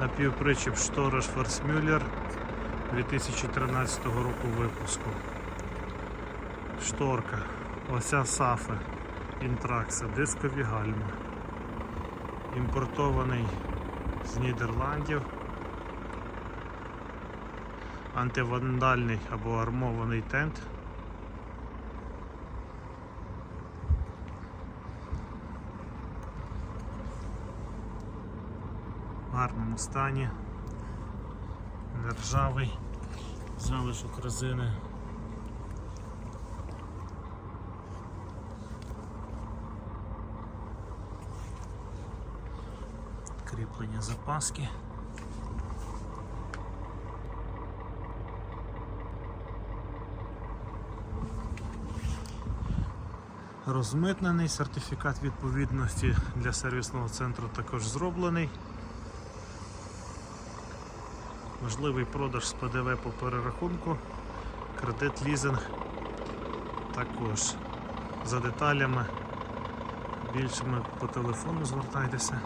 Напівпричіп Шторож Форсмюллер 2013 року випуску. Шторка, ося Сафи, Інтракса, дискові гальми. Імпортований з Нідерландів. Антивандальний або армований тент. В гарному стані. Нержавий, залишок резини. Кріплення запаски. Розмитнений, сертифікат відповідності для сервісного центру також зроблений. Можливий продаж з ПДВ по перерахунку, кредит лізинг також. За деталями більшими по телефону звертайтеся.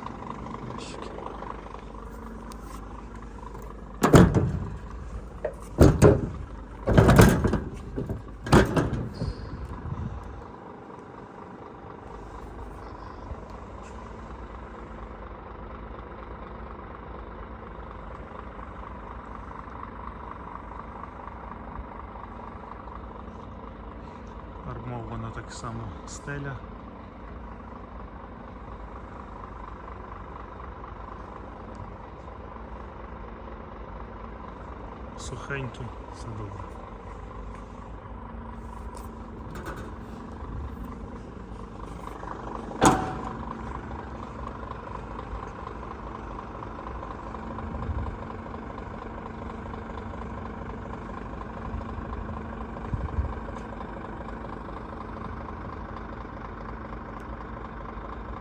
Армована так само стеля. Сухенький, все добре.